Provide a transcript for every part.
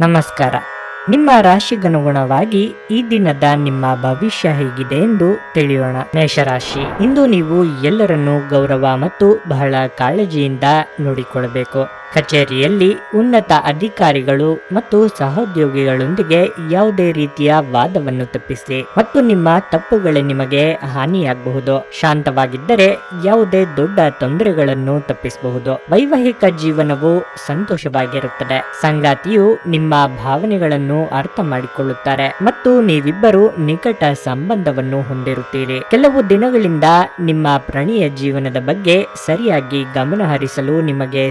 ನಮಸ್ಕಾರ. ನಿಮ್ಮ ರಾಶಿಗನುಗುಣವಾಗಿ ಈ ದಿನದ ನಿಮ್ಮ ಭವಿಷ್ಯ ಹೇಗಿದೆ ಎಂದು ತಿಳಿಯೋಣ. ಮೇಷರಾಶಿ. ಇಂದು ನೀವು ಎಲ್ಲರನ್ನೂ ಗೌರವ ಮತ್ತು ಬಹಳ ಕಾಳಜಿಯಿಂದ ನೋಡಿಕೊಳ್ಳಬೇಕು ಕಚೇರಿಯಲ್ಲಿ ಉನ್ನತ ಅಧಿಕಾರಿಗಳು ಮತ್ತು ಸಹೋದ್ಯೋಗಿಗಳೊಂದಿಗೆ ಯಾವುದೇ ರೀತಿಯ ವಾದವನ್ನು ತಪ್ಪಿಸಿ ಮತ್ತು ನಿಮ್ಮ ತಪ್ಪುಗಳೇ ನಿಮಗೆ ಹಾನಿಯಾಗಬಹುದು. ಶಾಂತವಾಗಿದ್ದರೆ ಯಾವುದೇ ದೊಡ್ಡ ತೊಂದರೆಗಳನ್ನು ತಪ್ಪಿಸಬಹುದು. ವೈವಾಹಿಕ ಜೀವನವು ಸಂತೋಷವಾಗಿರುತ್ತದೆ. ಸಂಗಾತಿಯು ನಿಮ್ಮ ಭಾವನೆಗಳನ್ನು ಅರ್ಥ ಮಾಡಿಕೊಳ್ಳುತ್ತಾರೆ ಮತ್ತು ನೀವಿಬ್ಬರು ನಿಕಟ ಸಂಬಂಧವನ್ನು ಹೊಂದಿರುತ್ತೀರಿ. ಕೆಲವು ದಿನಗಳಿಂದ ನಿಮ್ಮ ಪ್ರಣಯ ಜೀವನದ ಬಗ್ಗೆ ಸರಿಯಾಗಿ ಗಮನ ಹರಿಸಲು ನಿಮಗೆ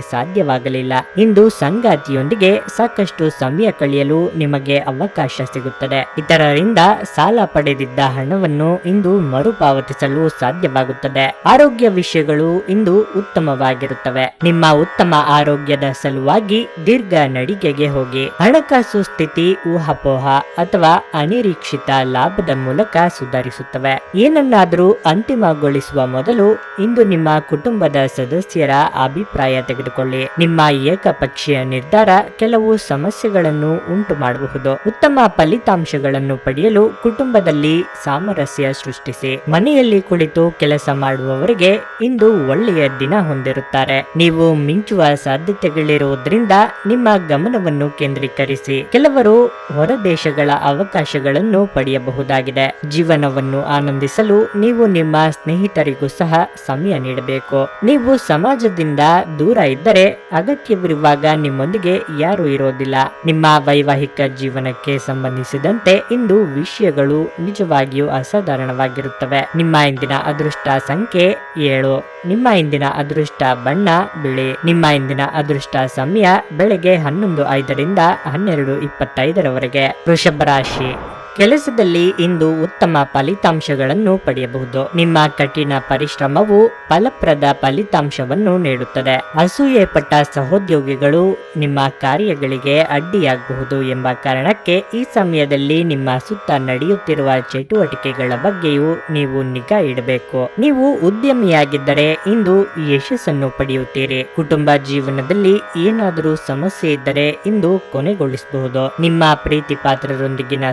ಸಾಧ್ಯವಾಗಲಿಲ್ಲ ಇಂದು ಸಂಗಾತಿಯೊಂದಿಗೆ ಸಾಕಷ್ಟು ಸಮಯ ಕಳೆಯಲು ನಿಮಗೆ ಅವಕಾಶ ಸಿಗುತ್ತದೆ. ಇತರರಿಂದ ಸಾಲ ಪಡೆದಿದ್ದ ಹಣವನ್ನು ಇಂದು ಮರುಪಾವತಿಸಲು ಸಾಧ್ಯವಾಗುತ್ತದೆ. ಆರೋಗ್ಯ ವಿಷಯಗಳು ಇಂದು ಉತ್ತಮವಾಗಿರುತ್ತವೆ. ನಿಮ್ಮ ಉತ್ತಮ ಆರೋಗ್ಯದ ಸಲುವಾಗಿ ದೀರ್ಘ ನಡಿಗೆಗೆ ಹೋಗಿ. ಹಣಕಾಸು ಸ್ಥಿತಿ ಊಹಾಪೋಹ ಅಥವಾ ಅನಿರೀಕ್ಷಿತ ಲಾಭದ ಮೂಲಕ ಸುಧಾರಿಸುತ್ತವೆ. ಏನನ್ನಾದರೂ ಅಂತಿಮಗೊಳಿಸುವ ಮೊದಲು ಇಂದು ನಿಮ್ಮ ಕುಟುಂಬದ ಸದಸ್ಯರ ಅಭಿಪ್ರಾಯ ತೆಗೆದುಕೊಳ್ಳಿ. ನಿಮ್ಮ ಏಕಪಕ್ಷೀಯ ನಿರ್ಧಾರ ಕೆಲವು ಸಮಸ್ಯೆಗಳನ್ನು ಉಂಟು ಮಾಡಬಹುದು ಉತ್ತಮ ಫಲಿತಾಂಶಗಳನ್ನು ಪಡೆಯಲು ಕುಟುಂಬದಲ್ಲಿ ಸಾಮರಸ್ಯ ಸೃಷ್ಟಿಸಿ. ಮನೆಯಲ್ಲಿ ಕುಳಿತು ಕೆಲಸ ಮಾಡುವವರಿಗೆ ಇಂದು ಒಳ್ಳೆಯ ದಿನ ಹೊಂದಿರುತ್ತಾರೆ. ನೀವು ಮಿಂಚುವ ಸಾಧ್ಯತೆಗಳಿರುವುದರಿಂದ ನಿಮ್ಮ ಗಮನವನ್ನು ಕೇಂದ್ರೀಕರಿಸಿ. ಕೆಲವರು ಹೊರ ದೇಶಗಳ ಅವಕಾಶಗಳನ್ನು ಪಡೆಯಬಹುದಾಗಿದೆ. ಜೀವನವನ್ನು ಆನಂದಿಸಲು ನೀವು ನಿಮ್ಮ ಸ್ನೇಹಿತರಿಗೂ ಸಹ ಸಮಯ ನೀಡಬೇಕು. ನೀವು ಸಮಾಜದಿಂದ ದೂರ ಇದ್ದರೆ ಅಗತ್ಯವಿರುವಾಗ ನಿಮ್ಮೊಂದಿಗೆ ಯಾರು ಇರೋದಿಲ್ಲ. ನಿಮ್ಮ ವೈವಾಹಿಕ ಜೀವನಕ್ಕೆ ಸಂಬಂಧಿಸಿದಂತೆ ಇಂದು ವಿಷಯಗಳು ನಿಜವಾಗಿಯೂ ಅಸಾಧಾರಣವಾಗಿರುತ್ತವೆ. ನಿಮ್ಮ ಇಂದಿನ ಅದೃಷ್ಟ ಸಂಖ್ಯೆ ಏಳು. ನಿಮ್ಮ ಇಂದಿನ ಅದೃಷ್ಟ ಬಣ್ಣ, ಬಿಳಿ. ನಿಮ್ಮ ಇಂದಿನ ಅದೃಷ್ಟ ಸಮಯ ಬೆಳಗ್ಗೆ ಹನ್ನೊಂದು ಐದರಿಂದ ಹನ್ನೆರಡು ಇಪ್ಪತ್ತೈದರವರೆಗೆ. ವೃಷಭ ರಾಶಿ. ಕೆಲಸದಲ್ಲಿ ಇಂದು ಉತ್ತಮ ಫಲಿತಾಂಶಗಳನ್ನು ಪಡೆಯಬಹುದು. ನಿಮ್ಮ ಕಠಿಣ ಪರಿಶ್ರಮವು ಫಲಪ್ರದ ಫಲಿತಾಂಶವನ್ನು ನೀಡುತ್ತದೆ. ಅಸೂಯೆ ಪಟ್ಟ ಸಹೋದ್ಯೋಗಿಗಳು ನಿಮ್ಮ ಕಾರ್ಯಗಳಿಗೆ ಅಡ್ಡಿಯಾಗಬಹುದು ಎಂಬ ಕಾರಣಕ್ಕೆ ಈ ಸಮಯದಲ್ಲಿ ನಿಮ್ಮ ಸುತ್ತ ನಡೆಯುತ್ತಿರುವ ಚಟುವಟಿಕೆಗಳ ಬಗ್ಗೆಯೂ ನೀವು ನಿಗಾ ಇಡಬೇಕು. ನೀವು ಉದ್ಯಮಿಯಾಗಿದ್ದರೆ ಇಂದು ಯಶಸ್ಸನ್ನು ಪಡೆಯುತ್ತೀರಿ. ಕುಟುಂಬ ಜೀವನದಲ್ಲಿ ಏನಾದರೂ ಸಮಸ್ಯೆ ಇದ್ದರೆ ಇಂದು ಕೊನೆಗೊಳಿಸಬಹುದು. ನಿಮ್ಮ ಪ್ರೀತಿ ಪಾತ್ರರೊಂದಿಗಿನ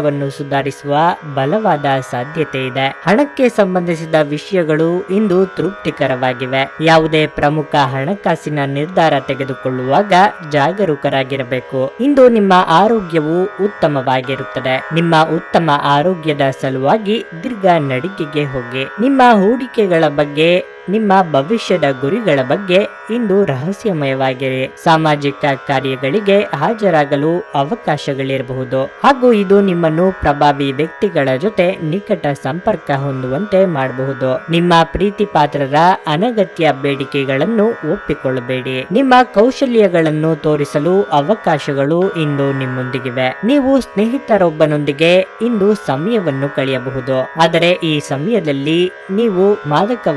ಸಂಬಂಧವನ್ನು ಸುಧಾರಿಸುವ ಬಲವಾದ ಸಾಧ್ಯತೆ ಇದೆ. ಹಣಕ್ಕೆ ಸಂಬಂಧಿಸಿದ ವಿಷಯಗಳು ಇಂದು ತೃಪ್ತಿಕರವಾಗಿವೆ. ಯಾವುದೇ ಪ್ರಮುಖ ಹಣಕಾಸಿನ ನಿರ್ಧಾರ ತೆಗೆದುಕೊಳ್ಳುವಾಗ ಜಾಗರೂಕರಾಗಿರಬೇಕು. ಇಂದು ನಿಮ್ಮ ಆರೋಗ್ಯವು ಉತ್ತಮವಾಗಿರುತ್ತದೆ. ನಿಮ್ಮ ಉತ್ತಮ ಆರೋಗ್ಯದ ಸಲುವಾಗಿ ದೀರ್ಘ ನಡಿಗೆಗೆ ಹೋಗಿ. ನಿಮ್ಮ ಹೂಡಿಕೆಗಳ ಬಗ್ಗೆ ನಿಮ್ಮ ಭವಿಷ್ಯದ ಗುರಿಗಳ ಬಗ್ಗೆ ಇಂದು ರಹಸ್ಯಮಯವಾಗಿದೆ ಸಾಮಾಜಿಕ ಕಾರ್ಯಗಳಿಗೆ ಹಾಜರಾಗಲು ಅವಕಾಶಗಳಿರಬಹುದು. ಹಾಗೂ ಇದು ನಿಮ್ಮನ್ನು ಪ್ರಭಾವಿ ವ್ಯಕ್ತಿಗಳ ಜೊತೆ ನಿಕಟ ಸಂಪರ್ಕ ಹೊಂದುವಂತೆ ಮಾಡಬಹುದು. ನಿಮ್ಮ ಪ್ರೀತಿ ಪಾತ್ರರ ಅನಗತ್ಯ ಬೇಡಿಕೆಗಳನ್ನು ಒಪ್ಪಿಕೊಳ್ಳಬೇಡಿ. ನಿಮ್ಮ ಕೌಶಲ್ಯಗಳನ್ನು ತೋರಿಸಲು ಅವಕಾಶಗಳು ಇಂದು ನಿಮ್ಮೊಂದಿಗಿವೆ. ನೀವು ಸ್ನೇಹಿತರೊಬ್ಬನೊಂದಿಗೆ ಇಂದು ಸಮಯವನ್ನು ಕಳೆಯಬಹುದು. ಆದರೆ ಈ ಸಮಯದಲ್ಲಿ ನೀವು ಮಾದಕ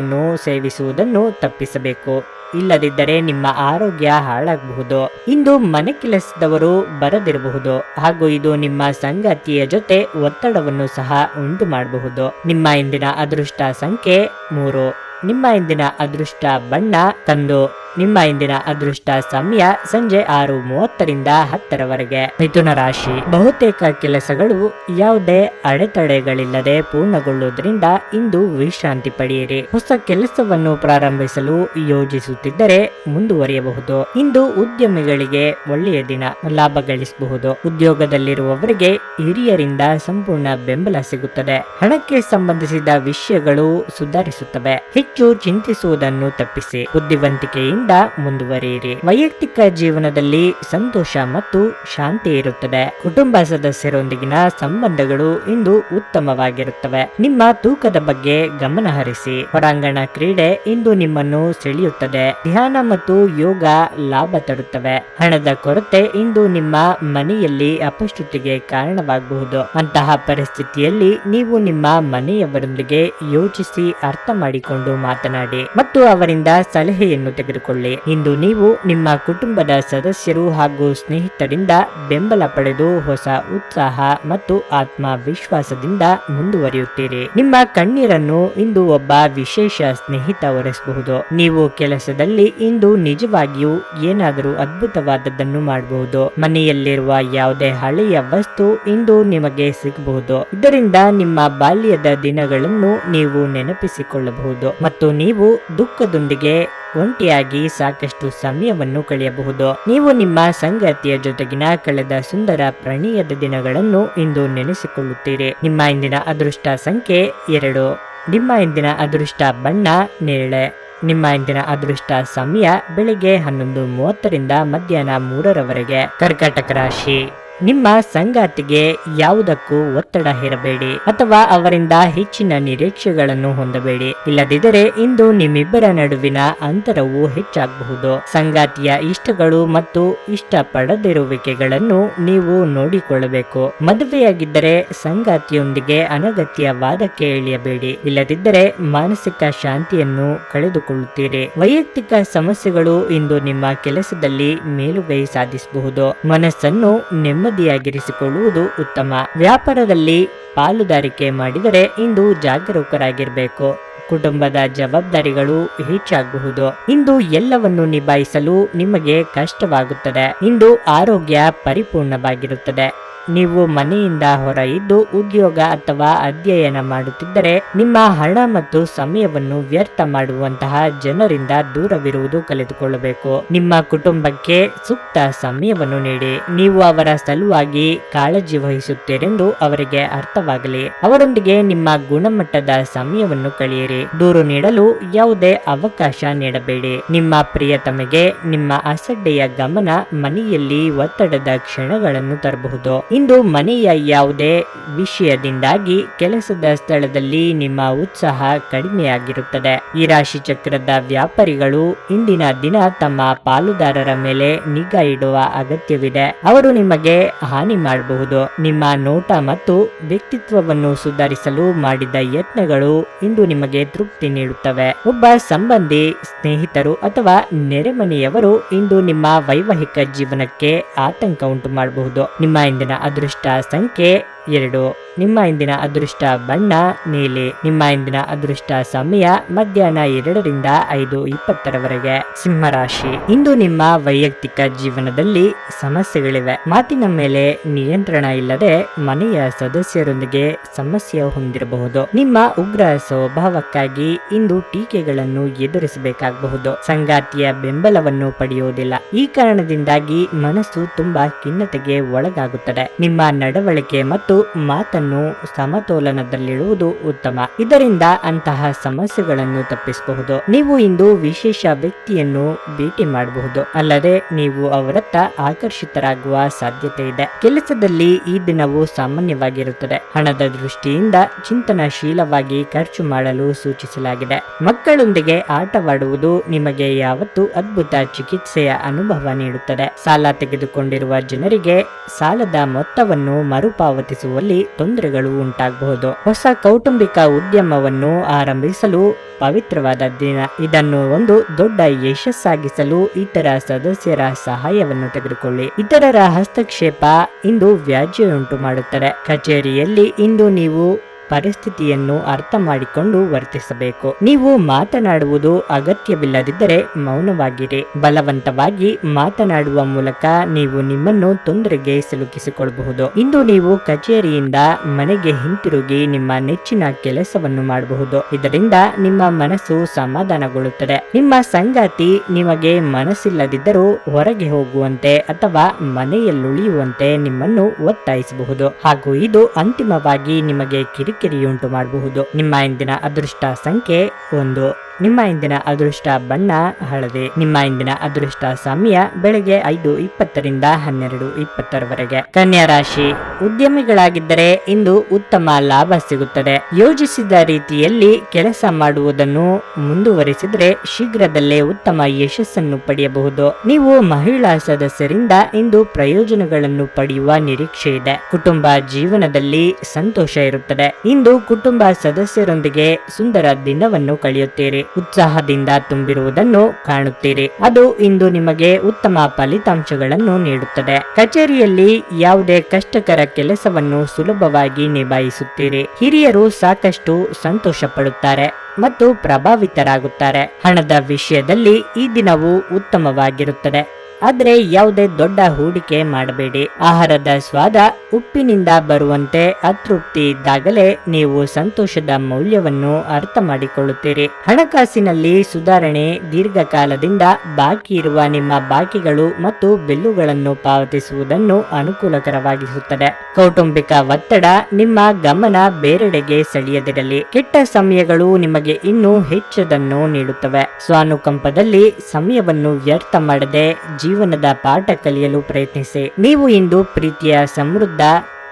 ವಸ್ತುಗಳನ್ನು ಸೇವಿಸುವುದನ್ನು ತಪ್ಪಿಸಬೇಕು. ಇಲ್ಲದಿದ್ದರೆ ನಿಮ್ಮ ಆರೋಗ್ಯ ಹಾಳಾಗಬಹುದು. ಇಂದು ಮನೆ ಕೆಲಸದವರು ಬರದಿರಬಹುದು. ಹಾಗೂ ಇದು ನಿಮ್ಮ ಸಂಗಾತಿಯ ಜೊತೆ ಒತ್ತಡವನ್ನು ಸಹ ಉಂಟು ಮಾಡಬಹುದು ನಿಮ್ಮ ಇಂದಿನ ಅದೃಷ್ಟ ಸಂಖ್ಯೆ ಮೂರು. ನಿಮ್ಮ ಇಂದಿನ ಅದೃಷ್ಟ ಬಣ್ಣ ತಂದು ನಿಮ್ಮ ಇಂದಿನ ಅದೃಷ್ಟ ಸಮಯ ಸಂಜೆ ಆರು ಮೂವತ್ತರಿಂದ ಹತ್ತರವರೆಗೆ. ಮಿಥುನ ರಾಶಿ. ಬಹುತೇಕ ಕೆಲಸಗಳು ಯಾವುದೇ ಅಡೆತಡೆಗಳಿಲ್ಲದೆ ಪೂರ್ಣಗೊಳ್ಳುವುದರಿಂದ ಇಂದು ವಿಶ್ರಾಂತಿ ಪಡೆಯಿರಿ. ಹೊಸ ಕೆಲಸವನ್ನು ಪ್ರಾರಂಭಿಸಲು ಯೋಜಿಸುತ್ತಿದ್ದರೆ ಮುಂದುವರಿಯಬಹುದು. ಇಂದು ಉದ್ಯಮಿಗಳಿಗೆ ಒಳ್ಳೆಯ ದಿನ, ಲಾಭ ಗಳಿಸಬಹುದು. ಉದ್ಯೋಗದಲ್ಲಿರುವವರಿಗೆ ಹಿರಿಯರಿಂದ ಸಂಪೂರ್ಣ ಬೆಂಬಲ ಸಿಗುತ್ತದೆ. ಹಣಕ್ಕೆ ಸಂಬಂಧಿಸಿದ ವಿಷಯಗಳು ಸುಧಾರಿಸುತ್ತವೆ. ಹೆಚ್ಚು ಚಿಂತಿಸುವುದನ್ನು ತಪ್ಪಿಸಿ. ಬುದ್ಧಿವಂತಿಕೆಯಿಂದ ಮುಂದುವರಿಯಿರಿ. ವೈಯಕ್ತಿಕ ಜೀವನದಲ್ಲಿ ಸಂತೋಷ ಮತ್ತು ಶಾಂತಿ ಇರುತ್ತದೆ. ಕುಟುಂಬ ಸದಸ್ಯರೊಂದಿಗಿನ ಸಂಬಂಧಗಳು ಇಂದು ಉತ್ತಮವಾಗಿರುತ್ತವೆ. ನಿಮ್ಮ ತೂಕದ ಬಗ್ಗೆ ಗಮನ ಹರಿಸಿ. ಹೊರಾಂಗಣ ಕ್ರೀಡೆ ಇಂದು ನಿಮ್ಮನ್ನು ಸೆಳೆಯುತ್ತದೆ. ಧ್ಯಾನ ಮತ್ತು ಯೋಗ ಲಾಭ ತರುತ್ತವೆ. ಹಣದ ಕೊರತೆ ಇಂದು ನಿಮ್ಮ ಮನೆಯಲ್ಲಿ ಅಪಶ್ರುತಿಗೆ ಕಾರಣವಾಗಬಹುದು. ಅಂತಹ ಪರಿಸ್ಥಿತಿಯಲ್ಲಿ ನೀವು ನಿಮ್ಮ ಮನೆಯವರೊಂದಿಗೆ ಯೋಚಿಸಿ ಅರ್ಥ ಮಾಡಿಕೊಂಡು ಮಾತನಾಡಿ ಮತ್ತು ಅವರಿಂದ ಸಲಹೆಯನ್ನು ತೆಗೆದುಕೊಳ್ಳಿ. ಇಂದು ನೀವು ನಿಮ್ಮ ಕುಟುಂಬದ ಸದಸ್ಯರು ಹಾಗೂ ಸ್ನೇಹಿತರಿಂದ ಬೆಂಬಲ ಪಡೆದು ಹೊಸ ಉತ್ಸಾಹ ಮತ್ತು ಆತ್ಮವಿಶ್ವಾಸದಿಂದ ಮುಂದುವರಿಯುತ್ತೀರಿ. ನಿಮ್ಮ ಕಣ್ಣೀರನ್ನು ಇಂದು ಒಬ್ಬ ವಿಶೇಷ ಸ್ನೇಹಿತ ಒರೆಸಬಹುದು. ನೀವು ಕೆಲಸದಲ್ಲಿ ಇಂದು ನಿಜವಾಗಿಯೂ ಏನಾದರೂ ಅದ್ಭುತವಾದದ್ದನ್ನು ಮಾಡಬಹುದು. ಮನೆಯಲ್ಲಿರುವ ಯಾವುದೇ ಹಳೆಯ ವಸ್ತು ಇಂದು ನಿಮಗೆ ಸಿಗಬಹುದು. ಇದರಿಂದ ನಿಮ್ಮ ಬಾಲ್ಯದ ದಿನಗಳನ್ನು ನೀವು ನೆನಪಿಸಿಕೊಳ್ಳಬಹುದು. ಮತ್ತು ನೀವು ದುಃಖದೊಂದಿಗೆ ಒಂಟಿಯಾಗಿ ಸಾಕಷ್ಟು ಸಮಯವನ್ನು ಕಳೆಯಬಹುದು. ನೀವು ನಿಮ್ಮ ಸಂಗತಿಯ ಜೊತೆಗಿನ ಕಳೆದ ಸುಂದರ ಪ್ರಣಯದ ದಿನಗಳನ್ನು ಇಂದು ನೆನೆಸಿಕೊಳ್ಳುತ್ತೀರಿ. ನಿಮ್ಮ ಇಂದಿನ ಅದೃಷ್ಟ ಸಂಖ್ಯೆ ಎರಡು. ನಿಮ್ಮ ಇಂದಿನ ಅದೃಷ್ಟ ಬಣ್ಣ ನೇರಳೆ. ನಿಮ್ಮ ಇಂದಿನ ಅದೃಷ್ಟ ಸಮಯ ಬೆಳಿಗ್ಗೆ ಹನ್ನೊಂದು ಮೂವತ್ತರಿಂದ ಮಧ್ಯಾಹ್ನ ಮೂರರವರೆಗೆ. ಕರ್ಕಾಟಕ ರಾಶಿ. ನಿಮ್ಮ ಸಂಗಾತಿಗೆ ಯಾವುದಕ್ಕೂ ಒತ್ತಡ ಹೇರಬೇಡಿ ಅಥವಾ ಅವರಿಂದ ಹೆಚ್ಚಿನ ನಿರೀಕ್ಷೆಗಳನ್ನು ಹೊಂದಬೇಡಿ. ಇಲ್ಲದಿದ್ದರೆ ಇಂದು ನಿಮ್ಮಿಬ್ಬರ ನಡುವಿನ ಅಂತರವು ಹೆಚ್ಚಾಗಬಹುದು. ಸಂಗಾತಿಯ ಇಷ್ಟಗಳು ಮತ್ತು ಇಷ್ಟಪಡದಿರುವಿಕೆಗಳನ್ನು ನೀವು ನೋಡಿಕೊಳ್ಳಬೇಕು. ಮದುವೆಯಾಗಿದ್ದರೆ ಸಂಗಾತಿಯೊಂದಿಗೆ ಅನಗತ್ಯ ವಾದಕ್ಕೆ ಇಳಿಯಬೇಡಿ ಇಲ್ಲದಿದ್ದರೆ ಮಾನಸಿಕ ಶಾಂತಿಯನ್ನು ಕಳೆದುಕೊಳ್ಳುತ್ತೀರಿ. ವೈಯಕ್ತಿಕ ಸಮಸ್ಯೆಗಳು ಇಂದು ನಿಮ್ಮ ಕೆಲಸದಲ್ಲಿ ಮೇಲುಗೈ ಸಾಧಿಸಬಹುದು. ಮನಸ್ಸನ್ನು ನೆಮ್ಮದಿಯಾಗಿರಿಸಿಕೊಳ್ಳುವುದು ಉತ್ತಮ. ವ್ಯಾಪಾರದಲ್ಲಿ ಪಾಲುದಾರಿಕೆ ಮಾಡಿದರೆ ಇಂದು ಜಾಗರೂಕರಾಗಿರಬೇಕು. ಕುಟುಂಬದ ಜವಾಬ್ದಾರಿಗಳು ಹೆಚ್ಚಾಗಬಹುದು ಇಂದು ಎಲ್ಲವನ್ನು ನಿಭಾಯಿಸಲು ನಿಮಗೆ ಕಷ್ಟವಾಗುತ್ತದೆ. ಇಂದು ಆರೋಗ್ಯ ಪರಿಪೂರ್ಣವಾಗಿರುತ್ತದೆ. ನೀವು ಮನೆಯಿಂದ ಹೊರ ಇದ್ದು ಉದ್ಯೋಗ ಅಥವಾ ಅಧ್ಯಯನ ಮಾಡುತ್ತಿದ್ದರೆ ನಿಮ್ಮ ಹಣ ಮತ್ತು ಸಮಯವನ್ನು ವ್ಯರ್ಥ ಮಾಡುವಂತಹ ಜನರಿಂದ ದೂರವಿರುವುದು ಕಲಿತುಕೊಳ್ಳಬೇಕು ನಿಮ್ಮ ಕುಟುಂಬಕ್ಕೆ ಸೂಕ್ತ ಸಮಯವನ್ನು ನೀಡಿ. ನೀವು ಅವರ ಸಲುವಾಗಿ ಕಾಳಜಿ ವಹಿಸುತ್ತೀರೆಂದು ಅವರಿಗೆ ಅರ್ಥವಾಗಲಿ. ಅವರೊಂದಿಗೆ ನಿಮ್ಮ ಗುಣಮಟ್ಟದ ಸಮಯವನ್ನು ಕಳೆಯಿರಿ. ದೂರು ನೀಡಲು ಯಾವುದೇ ಅವಕಾಶ ನೀಡಬೇಡಿ. ನಿಮ್ಮ ಪ್ರಿಯತಮೆಗೆ ನಿಮ್ಮ ಅಸಡ್ಡೆಯ ಗಮನ ಮನೆಯಲ್ಲಿ ಒತ್ತಡದ ಕ್ಷಣಗಳನ್ನು ತರಬಹುದು. ಇಂದು ಮನೆಯ ಯಾವುದೇ ವಿಷಯದಿಂದಾಗಿ ಕೆಲಸದ ಸ್ಥಳದಲ್ಲಿ ನಿಮ್ಮ ಉತ್ಸಾಹ ಕಡಿಮೆಯಾಗಿರುತ್ತದೆ. ಈ ರಾಶಿ ಚಕ್ರದ ವ್ಯಾಪಾರಿಗಳು ಇಂದಿನ ದಿನ ತಮ್ಮ ಪಾಲುದಾರರ ಮೇಲೆ ನಿಗಾ ಇಡುವ ಅಗತ್ಯವಿದೆ. ಅವರು ನಿಮಗೆ ಹಾನಿ ಮಾಡಬಹುದು. ನಿಮ್ಮ ನೋಟ ಮತ್ತು ವ್ಯಕ್ತಿತ್ವವನ್ನು ಸುಧಾರಿಸಲು ಮಾಡಿದ ಯತ್ನಗಳು ಇಂದು ನಿಮಗೆ ತೃಪ್ತಿ ನೀಡುತ್ತವೆ. ಒಬ್ಬ ಸಂಬಂಧಿ, ಸ್ನೇಹಿತರು ಅಥವಾ ನೆರೆಮನೆಯವರು ಇಂದು ನಿಮ್ಮ ವೈವಾಹಿಕ ಜೀವನಕ್ಕೆ ಆತಂಕ ಉಂಟು ಮಾಡಬಹುದು. ನಿಮ್ಮ ಇಂದಿನ ಅದೃಷ್ಟ ಸಂಖ್ಯೆ ಎರಡು. ನಿಮ್ಮ ಇಂದಿನ ಅದೃಷ್ಟ ಬಣ್ಣ, ನೀಲಿ. ನಿಮ್ಮ ಇಂದಿನ ಅದೃಷ್ಟ ಸಮಯ, ಮಧ್ಯಾಹ್ನ ಎರಡರಿಂದ ಐದು ಇಪ್ಪತ್ತರವರೆಗೆ. ಸಿಂಹರಾಶಿ ಇಂದು ನಿಮ್ಮ ವೈಯಕ್ತಿಕ ಜೀವನದಲ್ಲಿ ಸಮಸ್ಯೆಗಳಿವೆ. ಮಾತಿನ ಮೇಲೆ ನಿಯಂತ್ರಣ ಇಲ್ಲದೆ ಮನೆಯ ಸದಸ್ಯರೊಂದಿಗೆ ಸಮಸ್ಯೆ ಹೊಂದಿರಬಹುದು. ನಿಮ್ಮ ಉಗ್ರ ಸ್ವಭಾವಕ್ಕಾಗಿ ಇಂದು ಟೀಕೆಗಳನ್ನು ಎದುರಿಸಬೇಕಾಗಬಹುದು. ಸಂಗಾತಿಯ ಬೆಂಬಲವನ್ನು ಪಡೆಯುವುದಿಲ್ಲ. ಈ ಕಾರಣದಿಂದಾಗಿ ಮನಸ್ಸು ತುಂಬಾ ಖಿನ್ನತೆಗೆ ಒಳಗಾಗುತ್ತದೆ. ನಿಮ್ಮ ನಡವಳಿಕೆ ಮತ್ತು ಮಾತನ್ನು ಸಮತೋಲನದಲ್ಲಿಡುವುದು ಉತ್ತಮ. ಇದರಿಂದ ಅಂತಹ ಸಮಸ್ಯೆಗಳನ್ನು ತಪ್ಪಿಸಬಹುದು. ನೀವು ಇಂದು ವಿಶೇಷ ವ್ಯಕ್ತಿಯನ್ನು ಭೇಟಿ ಮಾಡಬಹುದು. ಅಲ್ಲದೆ ನೀವು ಅವರತ್ತ ಆಕರ್ಷಿತರಾಗುವ ಸಾಧ್ಯತೆ ಇದೆ. ಕೆಲಸದಲ್ಲಿ ಈ ದಿನವು ಸಾಮಾನ್ಯವಾಗಿರುತ್ತದೆ. ಹಣದ ದೃಷ್ಟಿಯಿಂದ ಚಿಂತನಶೀಲವಾಗಿ ಖರ್ಚು ಮಾಡಲು ಸೂಚಿಸಲಾಗಿದೆ. ಮಕ್ಕಳೊಂದಿಗೆ ಆಟವಾಡುವುದು ನಿಮಗೆ ಯಾವತ್ತೂ ಅದ್ಭುತ ಚಿಕಿತ್ಸೆಯ ಅನುಭವ ನೀಡುತ್ತದೆ. ಸಾಲ ತೆಗೆದುಕೊಂಡಿರುವ ಜನರಿಗೆ ಸಾಲದ ಮೊತ್ತವನ್ನು ಮರುಪಾವತಿಸುವಲ್ಲಿ ತೊಂದರೆಗಳು ಉಂಟಾಗಬಹುದು. ಹೊಸ ಕೌಟುಂಬಿಕ ಉದ್ಯಮವನ್ನು ಆರಂಭಿಸಲು ಪವಿತ್ರವಾದ ದಿನ. ಇದನ್ನು ಒಂದು ದೊಡ್ಡ ಯಶಸ್ಸಾಗಿಸಲು ಇತರ ಸದಸ್ಯರ ಸಹಾಯವನ್ನು ತೆಗೆದುಕೊಳ್ಳಿ. ಇತರರ ಹಸ್ತಕ್ಷೇಪ ಇಂದು ವ್ಯಾಜ್ಯ ಉಂಟು ಮಾಡುತ್ತದೆ. ಕಚೇರಿಯಲ್ಲಿ ಇಂದು ನೀವು ಪರಿಸ್ಥಿತಿಯನ್ನು ಅರ್ಥ ಮಾಡಿಕೊಂಡು ವರ್ತಿಸಬೇಕು. ನೀವು ಮಾತನಾಡುವುದು ಅಗತ್ಯವಿಲ್ಲದಿದ್ದರೆ ಮೌನವಾಗಿರಿ. ಬಲವಂತವಾಗಿ ಮಾತನಾಡುವ ಮೂಲಕ ನೀವು ನಿಮ್ಮನ್ನು ತೊಂದರೆಗೆ ಸಿಲುಕಿಸಿಕೊಳ್ಳಬಹುದು. ಇಂದು ನೀವು ಕಚೇರಿಯಿಂದ ಮನೆಗೆ ಹಿಂತಿರುಗಿ ನಿಮ್ಮ ನೆಚ್ಚಿನ ಕೆಲಸವನ್ನು ಮಾಡಬಹುದು. ಇದರಿಂದ ನಿಮ್ಮ ಮನಸ್ಸು ಸಮಾಧಾನಗೊಳ್ಳುತ್ತದೆ. ನಿಮ್ಮ ಸಂಗಾತಿ ನಿಮಗೆ ಮನಸ್ಸಿಲ್ಲದಿದ್ದರೂ ಹೊರಗೆ ಹೋಗುವಂತೆ ಅಥವಾ ಮನೆಯಲ್ಲುಳಿಯುವಂತೆ ನಿಮ್ಮನ್ನು ಒತ್ತಾಯಿಸಬಹುದು. ಹಾಗೂ ಇದು ಅಂತಿಮವಾಗಿ ನಿಮಗೆ ಕಿರಿಕಿರಿಯುಂಟು ಮಾಡಬಹುದು. ನಿಮ್ಮ ಇಂದಿನ ಅದೃಷ್ಟ ಸಂಖ್ಯೆ ಒಂದು. ನಿಮ್ಮ ಇಂದಿನ ಅದೃಷ್ಟ ಬಣ್ಣ ಹಳದಿ. ನಿಮ್ಮ ಇಂದಿನ ಅದೃಷ್ಟ ಸಮಯ ಬೆಳಗ್ಗೆ ಐದು ಇಪ್ಪತ್ತರಿಂದ ಹನ್ನೆರಡು ಇಪ್ಪತ್ತರವರೆಗೆ. ಕನ್ಯಾ ರಾಶಿ. ಉದ್ಯಮಿಗಳಾಗಿದ್ದರೆ ಇಂದು ಉತ್ತಮ ಲಾಭ ಸಿಗುತ್ತದೆ. ಯೋಜಿಸಿದ ರೀತಿಯಲ್ಲಿ ಕೆಲಸ ಮಾಡುವುದನ್ನು ಮುಂದುವರಿಸಿದರೆ ಶೀಘ್ರದಲ್ಲೇ ಉತ್ತಮ ಯಶಸ್ಸನ್ನು ಪಡೆಯಬಹುದು. ನೀವು ಮಹಿಳಾ ಸದಸ್ಯರಿಂದ ಇಂದು ಪ್ರಯೋಜನಗಳನ್ನು ಪಡೆಯುವ ನಿರೀಕ್ಷೆ ಇದೆ. ಕುಟುಂಬ ಜೀವನದಲ್ಲಿ ಸಂತೋಷ ಇರುತ್ತದೆ. ಇಂದು ಕುಟುಂಬ ಸದಸ್ಯರೊಂದಿಗೆ ಸುಂದರ ದಿನವನ್ನು ಕಳೆಯುತ್ತೀರಿ. ಉತ್ಸಾಹದಿಂದ ತುಂಬಿರುವುದನ್ನು ಕಾಣುತ್ತೀರಿ. ಅದು ಇಂದು ನಿಮಗೆ ಉತ್ತಮ ಫಲಿತಾಂಶಗಳನ್ನು ನೀಡುತ್ತದೆ. ಕಚೇರಿಯಲ್ಲಿ ಯಾವುದೇ ಕಷ್ಟಕರ ಕೆಲಸವನ್ನು ಸುಲಭವಾಗಿ ನಿಭಾಯಿಸುತ್ತೀರಿ. ಹಿರಿಯರು ಸಾಕಷ್ಟು ಸಂತೋಷ ಮತ್ತು ಪ್ರಭಾವಿತರಾಗುತ್ತಾರೆ. ಹಣದ ವಿಷಯದಲ್ಲಿ ಈ ದಿನವು ಉತ್ತಮವಾಗಿರುತ್ತದೆ. ಆದರೆ ಯಾವುದೇ ದೊಡ್ಡ ಹೂಡಿಕೆ ಮಾಡಬೇಡಿ. ಆಹಾರದ ಸ್ವಾದ ಉಪ್ಪಿನಿಂದ ಬರುವಂತೆ ಅತೃಪ್ತಿ ಇದ್ದಾಗಲೇ ನೀವು ಸಂತೋಷದ ಮೌಲ್ಯವನ್ನು ಅರ್ಥ ಮಾಡಿಕೊಳ್ಳುತ್ತೀರಿ. ಹಣಕಾಸಿನಲ್ಲಿ ಸುಧಾರಣೆ ದೀರ್ಘಕಾಲದಿಂದ ಬಾಕಿ ಇರುವ ನಿಮ್ಮ ಬಾಕಿಗಳು ಮತ್ತು ಬಿಲ್ಲುಗಳನ್ನು ಪಾವತಿಸುವುದನ್ನು ಅನುಕೂಲಕರವಾಗಿಸುತ್ತದೆ. ಕೌಟುಂಬಿಕ ಒತ್ತಡ ನಿಮ್ಮ ಗಮನ ಬೇರೆಡೆಗೆ ಸೆಳೆಯದಿರಲಿ. ಕೆಟ್ಟ ಸಮಯಗಳು ನಿಮಗೆ ಇನ್ನೂ ಹೆಚ್ಚದನ್ನು ನೀಡುತ್ತವೆ. ಸ್ವಾನುಕಂಪದಲ್ಲಿ ಸಮಯವನ್ನು ವ್ಯರ್ಥ ಮಾಡದೆ ಜೀವನದ ಪಾಠ ಕಲಿಯಲು ಪ್ರಯತ್ನಿಸಿ. ನೀವು ಇಂದು ಪ್ರೀತಿಯ ಸಮೃದ್ಧ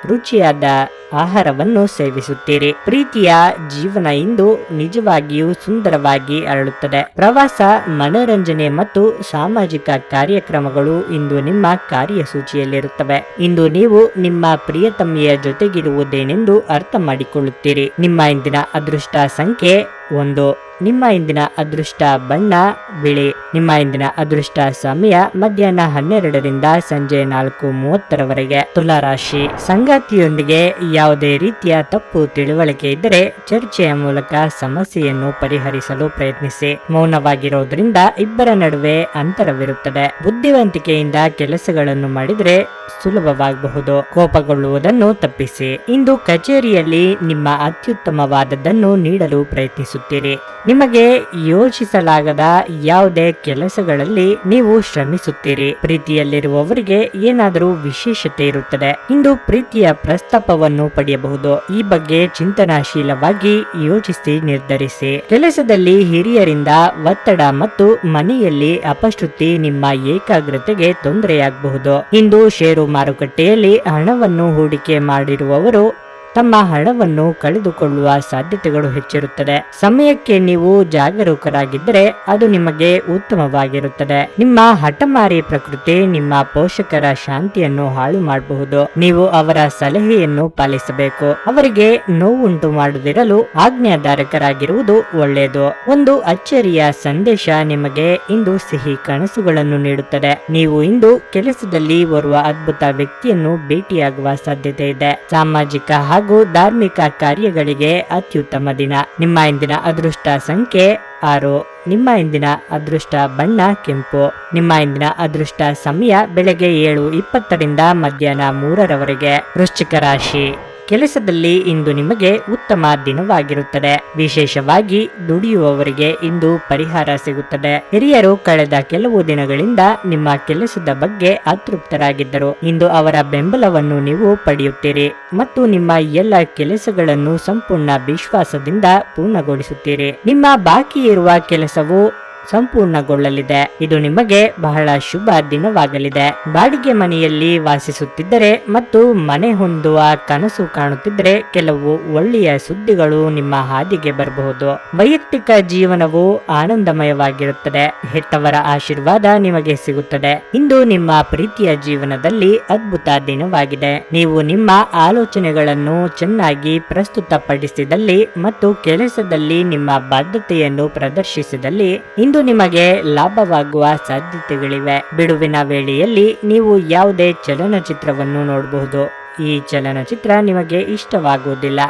ರುಚಿಯಾದ ಆಹಾರವನ್ನು ಸೇವಿಸುತ್ತೀರಿ. ಪ್ರೀತಿಯ ಜೀವನ ಇಂದು ನಿಜವಾಗಿಯೂ ಸುಂದರವಾಗಿ ಅರಳುತ್ತದೆ. ಪ್ರವಾಸ, ಮನೋರಂಜನೆ ಮತ್ತು ಸಾಮಾಜಿಕ ಕಾರ್ಯಕ್ರಮಗಳು ಇಂದು ನಿಮ್ಮ ಕಾರ್ಯಸೂಚಿಯಲ್ಲಿರುತ್ತವೆ. ಇಂದು ನೀವು ನಿಮ್ಮ ಪ್ರಿಯತಮ್ಮಿಯ ಜೊತೆಗಿರುವುದೇನೆಂದು ಅರ್ಥ ಮಾಡಿಕೊಳ್ಳುತ್ತೀರಿ. ನಿಮ್ಮ ಇಂದಿನ ಅದೃಷ್ಟ ಸಂಖ್ಯೆ ಒಂದು. ನಿಮ್ಮ ಇಂದಿನ ಅದೃಷ್ಟ ಬಣ್ಣ, ಬಿಳಿ. ನಿಮ್ಮ ಇಂದಿನ ಅದೃಷ್ಟ ಸಮಯ ಮಧ್ಯಾಹ್ನ ಹನ್ನೆರಡರಿಂದ ಸಂಜೆ ನಾಲ್ಕು ಮೂವತ್ತರವರೆಗೆ. ತುಲಾರಾಶಿ. ಸಂಗಾತಿಯೊಂದಿಗೆ ಯಾವುದೇ ರೀತಿಯ ತಪ್ಪು ತಿಳುವಳಿಕೆ ಇದ್ದರೆ ಚರ್ಚೆಯ ಮೂಲಕ ಸಮಸ್ಯೆಯನ್ನು ಪರಿಹರಿಸಲು ಪ್ರಯತ್ನಿಸಿ. ಮೌನವಾಗಿರುವುದರಿಂದ ಇಬ್ಬರ ನಡುವೆ ಅಂತರವಿರುತ್ತದೆ. ಬುದ್ಧಿವಂತಿಕೆಯಿಂದ ಕೆಲಸಗಳನ್ನು ಮಾಡಿದರೆ ಸುಲಭವಾಗಬಹುದು. ಕೋಪಗೊಳ್ಳುವುದನ್ನು ತಪ್ಪಿಸಿ. ಇಂದು ಕಚೇರಿಯಲ್ಲಿ ನಿಮ್ಮ ಅತ್ಯುತ್ತಮವಾದದ್ದನ್ನು ನೀಡಲು ಪ್ರಯತ್ನಿಸುತ್ತೀರಿ. ನಿಮಗೆ ಯೋಚಿಸಲಾಗದ ಯಾವುದೇ ಕೆಲಸಗಳಲ್ಲಿ ನೀವು ಶ್ರಮಿಸುತ್ತೀರಿ. ಪ್ರೀತಿಯಲ್ಲಿರುವವರಿಗೆ ಏನಾದರೂ ವಿಶೇಷತೆ ಇರುತ್ತದೆ. ಇಂದು ಪ್ರೀತಿಯ ಪ್ರಸ್ತಾಪವನ್ನು ಪಡೆಯಬಹುದು ಈ ಬಗ್ಗೆ ಚಿಂತನಾಶೀಲವಾಗಿ ಯೋಚಿಸಿ ನಿರ್ಧರಿಸಿ. ಕೆಲಸದಲ್ಲಿ ಹಿರಿಯರಿಂದ ಒತ್ತಡ ಮತ್ತು ಮನೆಯಲ್ಲಿ ಅಪಶ್ರುತಿ ನಿಮ್ಮ ಏಕಾಗ್ರತೆಗೆ ತೊಂದರೆಯಾಗಬಹುದು. ಇಂದು ಷೇರು ಮಾರುಕಟ್ಟೆಯಲ್ಲಿ ಹಣವನ್ನು ಹೂಡಿಕೆ ಮಾಡಿರುವವರು ತಮ್ಮ ಹಣವನ್ನು ಕಳೆದುಕೊಳ್ಳುವ ಸಾಧ್ಯತೆಗಳು ಹೆಚ್ಚಿರುತ್ತದೆ. ಸಮಯಕ್ಕೆ ನೀವು ಜಾಗರೂಕರಾಗಿದ್ದರೆ ಅದು ನಿಮಗೆ ಉತ್ತಮವಾಗಿರುತ್ತದೆ. ನಿಮ್ಮ ಹಠಮಾರಿ ಪ್ರಕೃತಿ ನಿಮ್ಮ ಪೋಷಕರ ಶಾಂತಿಯನ್ನು ಹಾಳು ಮಾಡಬಹುದು. ನೀವು ಅವರ ಸಲಹೆಯನ್ನು ಪಾಲಿಸಬೇಕು. ಅವರಿಗೆ ನೋವುಂಟು ಮಾಡದಿರಲು ಆಜ್ಞಾಧಾರಕರಾಗಿರುವುದು ಒಳ್ಳೆಯದು. ಒಂದು ಅಚ್ಚರಿಯ ಸಂದೇಶ ನಿಮಗೆ ಇಂದು ಸಿಹಿ ಕನಸುಗಳನ್ನು ನೀಡುತ್ತದೆ. ನೀವು ಇಂದು ಕೆಲಸದಲ್ಲಿ ಓರ್ವ ಅದ್ಭುತ ವ್ಯಕ್ತಿಯನ್ನು ಭೇಟಿಯಾಗುವ ಸಾಧ್ಯತೆ ಇದೆ. ಸಾಮಾಜಿಕ ಹಾಗೂ ಧಾರ್ಮಿಕ ಕಾರ್ಯಗಳಿಗೆ ಅತ್ಯುತ್ತಮ ದಿನ. ನಿಮ್ಮ ಇಂದಿನ ಅದೃಷ್ಟ ಸಂಖ್ಯೆ ಆರು. ನಿಮ್ಮ ಇಂದಿನ ಅದೃಷ್ಟ ಬಣ್ಣ ಕೆಂಪು. ನಿಮ್ಮ ಇಂದಿನ ಅದೃಷ್ಟ ಸಮಯ ಬೆಳಗ್ಗೆ ಏಳು ಇಪ್ಪತ್ತರಿಂದ ಮಧ್ಯಾಹ್ನ ಮೂರರವರೆಗೆ. ವೃಶ್ಚಿಕ ರಾಶಿ. ಕೆಲಸದಲ್ಲಿ ಇಂದು ನಿಮಗೆ ಉತ್ತಮ ದಿನವಾಗಿರುತ್ತದೆ. ವಿಶೇಷವಾಗಿ ದುಡಿಯುವವರಿಗೆ ಇಂದು ಪರಿಹಾರ ಸಿಗುತ್ತದೆ. ಹಿರಿಯರು ಕಳೆದ ಕೆಲವು ದಿನಗಳಿಂದ ನಿಮ್ಮ ಕೆಲಸದ ಬಗ್ಗೆ ಅತೃಪ್ತರಾಗಿದ್ದರು. ಇಂದು ಅವರ ಬೆಂಬಲವನ್ನು ನೀವು ಪಡೆಯುತ್ತೀರಿ ಮತ್ತು ನಿಮ್ಮ ಎಲ್ಲ ಕೆಲಸಗಳನ್ನು ಸಂಪೂರ್ಣ ವಿಶ್ವಾಸದಿಂದ ಪೂರ್ಣಗೊಳಿಸುತ್ತೀರಿ. ನಿಮ್ಮ ಬಾಕಿ ಇರುವ ಕೆಲಸವು ಸಂಪೂರ್ಣಗೊಳ್ಳಲಿದೆ. ಇದು ನಿಮಗೆ ಬಹಳ ಶುಭ ದಿನವಾಗಲಿದೆ. ಬಾಡಿಗೆ ಮನೆಯಲ್ಲಿ ವಾಸಿಸುತ್ತಿದ್ದರೆ ಮತ್ತು ಮನೆ ಹೊಂದುವ ಕನಸು ಕಾಣುತ್ತಿದ್ದರೆ ಕೆಲವು ಒಳ್ಳೆಯ ಸುದ್ದಿಗಳು ನಿಮ್ಮ ಹಾದಿಗೆ ಬರಬಹುದು. ವೈಯಕ್ತಿಕ ಜೀವನವು ಆನಂದಮಯವಾಗಿರುತ್ತದೆ. ಹೆತ್ತವರ ಆಶೀರ್ವಾದ ನಿಮಗೆ ಸಿಗುತ್ತದೆ. ಇಂದು ನಿಮ್ಮ ಪ್ರೀತಿಯ ಜೀವನದಲ್ಲಿ ಅದ್ಭುತ ದಿನವಾಗಿದೆ. ನೀವು ನಿಮ್ಮ ಆಲೋಚನೆಗಳನ್ನು ಚೆನ್ನಾಗಿ ಪ್ರಸ್ತುತಪಡಿಸಿದಲ್ಲಿ ಮತ್ತು ಕೆಲಸದಲ್ಲಿ ನಿಮ್ಮ ಬದ್ಧತೆಯನ್ನು ಪ್ರದರ್ಶಿಸಿದಲ್ಲಿ ಇಂದು ನಿಮಗೆ ಲಾಭವಾಗುವ ಸಾಧ್ಯತೆಗಳಿವೆ. ಬಿಡುವಿನ ವೇಳೆಯಲ್ಲಿ ನೀವು ಯಾವುದೇ ಚಲನಚಿತ್ರವನ್ನು ನೋಡಬಹುದು. ಈ ಚಲನಚಿತ್ರ ನಿಮಗೆ ಇಷ್ಟವಾಗುವುದಿಲ್ಲ.